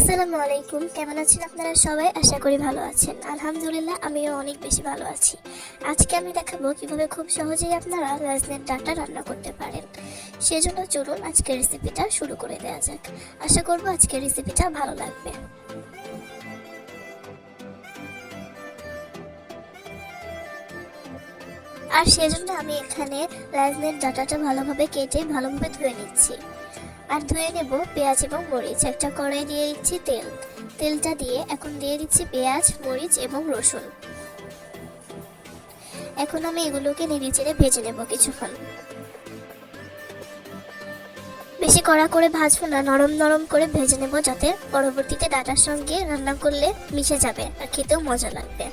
আসসালামু আলাইকুম। কেমন আছেন আপনারা সবাই? আশা করি ভালো আছেন। আলহামদুলিল্লাহ, আমিও অনেক বেশি ভালো আছি। আজকে আমি দেখাবো কীভাবে খুব সহজেই আপনারা রাজনের ডাটা রান্না করতে পারেন। সেজন্য চলুন আজকের রেসিপিটা শুরু করে দেওয়া যাক। আশা করব আজকের রেসিপিটা ভালো লাগবে। আর সেজন্য আমি এখানে রাজনের ডাটাটা ভালোভাবে কেটে, ভালোভাবে ধুয়ে নিচ্ছি। আর ধুয়ে নেব পেঁয়াজ এবং মরিচ। একটা কড়াই দিয়ে দিচ্ছি তেল। তেলটা দিয়ে এখন দিয়ে দিচ্ছি পেঁয়াজ, মরিচ এবং রসুন। এখন আমি এগুলোকে নেড়ে ভেজে নেব কিছুক্ষণ। বেশি কড়া করে ভাজবো না, নরম নরম করে ভেজে নেব যাতে পরবর্তীতে ডাটার সঙ্গে রান্না করলে মিশে যাবে আর খেতেও মজা লাগবে।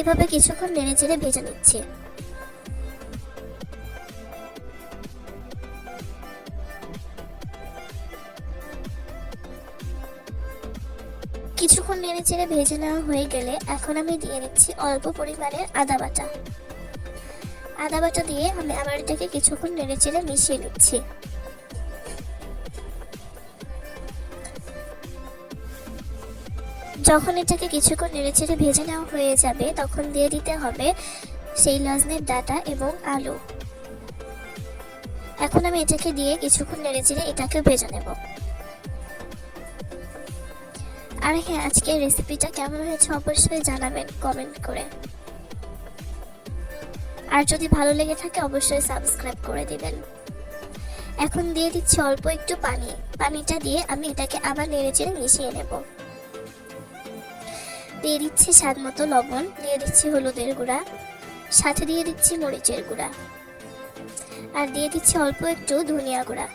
এভাবে কিছুক্ষণ নেড়ে চেড়ে ভেজে নিচ্ছি। কিছুক্ষণ নেড়ে চেড়ে ভেজে নেওয়া হয়ে গেলে এখন আমি দিয়ে দিচ্ছি অল্প পরিমাণের আদা বাটা। আদা বাটা দিয়ে আমি আবার এটাকে কিছুক্ষণ নেড়ে চেড়ে মিশিয়ে নিচ্ছি। যখন এটাকে কিছুক্ষণ নেড়ে চেড়ে ভেজে নেওয়া হয়ে যাবে, তখন দিয়ে দিতে হবে সেই লজনের ডাটা এবং আলু। এখন আমি এটাকে দিয়ে কিছুক্ষণ নেড়ে চেড়ে এটাকে ভেজে নেব। আর হ্যাঁ আজকের রেসিপিটা কেমন হয়েছে অবশ্যই জানাবেন কমেন্ট করে। আর যদি ভালো লেগে থাকে, অবশ্যই সাবস্ক্রাইব করে দিবেন। এখন দিয়ে দিচ্ছি অল্প একটু পানি। পানিটা দিয়ে আমি এটাকে আবার নেড়ে চেড়ে মিশিয়ে নেব। দিয়ে দিচ্ছি স্বাদ মতো লবণ, দিয়ে দিচ্ছি হলুদের গুঁড়া, সাথে দিয়ে দিচ্ছি মরিচের গুঁড়া। আর দিয়ে দিচ্ছি অল্প একটু ধনিয়া গুঁড়া।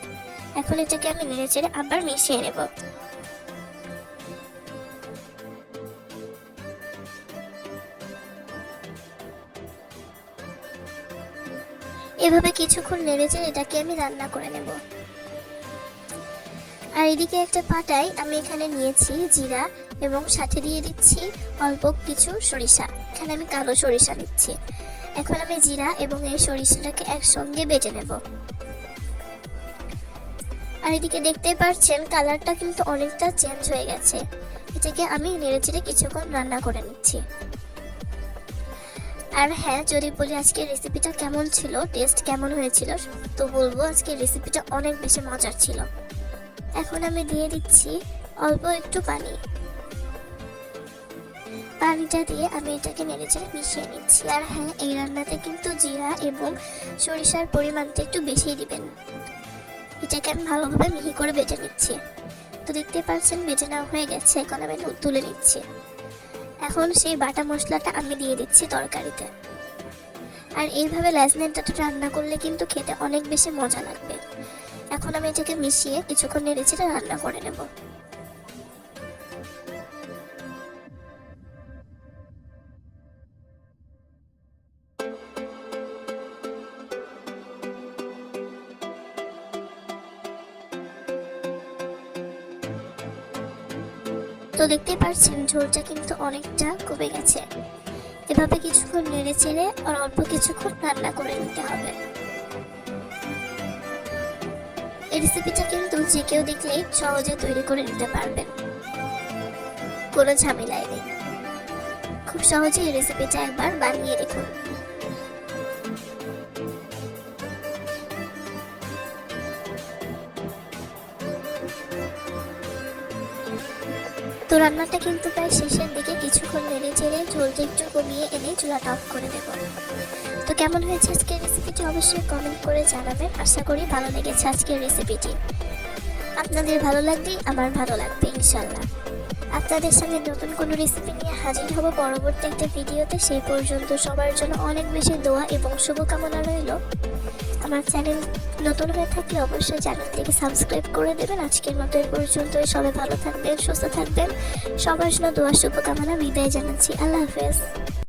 এখন এটাকে আমি নেড়ে চেড়ে আবার মিশিয়ে নেব। এভাবে কিছুক্ষণ নেড়েচে এটাকে আমি রান্না করে নেব। আর এদিকে একটা পাটায় আমি এখানে নিয়েছি জিরা এবং সাথে দিয়ে দিচ্ছি অল্প কিছু সরিষা। এখানে আমি কালো সরিষা নিচ্ছি। এখন আমি জিরা এবং এই সরিষাটাকে একসঙ্গে বেটে নেব। আর এদিকে দেখতে পাচ্ছেন কালারটা কিন্তু অনেকটা চেঞ্জ হয়ে গেছে। এটাকে আমি নেড়েচেড়ে কিছুক্ষণ রান্না করে নিচ্ছি। আর হ্যাঁ যদি বলি আজকের রেসিপিটা কেমন ছিল টেস্ট কেমন হয়েছিল, তো বলব আজকের রেসিপিটা অনেক বেশি মজার ছিল। এখন আমি দিয়ে দিচ্ছি অল্প একটু পানি। পানিটা দিয়ে আমি এটাকে নেড়ে চেড়ে মিশিয়ে নিচ্ছি। আর হ্যাঁ এই রান্নাতে কিন্তু জিরা এবং সরিষার পরিমাণটা একটু বেশি দিবেন। এটাকে আমি ভালোভাবে মিহি করে বেটে নিচ্ছি। তো দেখতে পাচ্ছেন, বেটে নেওয়া হয়ে গেছে। এখন আমি তুলে নিচ্ছি। এখন সেই বাটা মশলাটা আমি দিয়ে দিচ্ছি তরকারিতে। আর এইভাবে ল্যাজনেটটা রান্না করলে কিন্তু খেতে অনেক বেশি মজা লাগবে। এখন আমি এটাকে মিশিয়ে কিছুক্ষণ নেড়ে চেড়ে রান্না করে নেব। তো দেখতে পাচ্ছেন ঝোলটা কিন্তু অনেকটা কমে গেছে। এভাবে কিছুক্ষণ নেড়ে চেড়ে আর অল্প কিছুক্ষণ রান্না করে নিতে হবে। এই রেসিপিটা কিন্তু যে কেউ দেখলেই সহজে তৈরি করে নিতে পারবেন। কোনো ঝামেলাই নেই। খুব সহজে এই রেসিপিটা একবার বানিয়ে দেখুন। তো রান্নাটা কিন্তু প্রায় শেষের দিকে কিছুক্ষণ নেড়ে চেড়ে ঝোলটা একটু কমিয়ে এনে চুলাটা অফ করে দেব। তো কেমন হয়েছে আজকের রেসিপিটি অবশ্যই কমেন্ট করে জানাবেন। আশা করি ভালো লেগেছে আজকের রেসিপিটি আপনাদের ভালো লাগলেই আমার ভালো লাগবে ইনশাল্লাহ আপনাদের সামনে নতুন কোনো রেসিপি নিয়ে হাজির হব পরবর্তী একটা ভিডিওতে। সেই পর্যন্ত সবার জন্য অনেক বেশি দোয়া এবং শুভকামনা রইল। আমার চ্যানেল নতুন হয়ে থাকলে অবশ্যই চ্যানেলটিকে সাবস্ক্রাইব করে দেবেন। আজকের মতো এই পর্যন্তই। সবাই ভালো থাকবেন, সুস্থ থাকবেন। সবার জন্য দোয়া, শুভকামনা বিদায় জানাচ্ছি। আল্লাহ হাফেজ।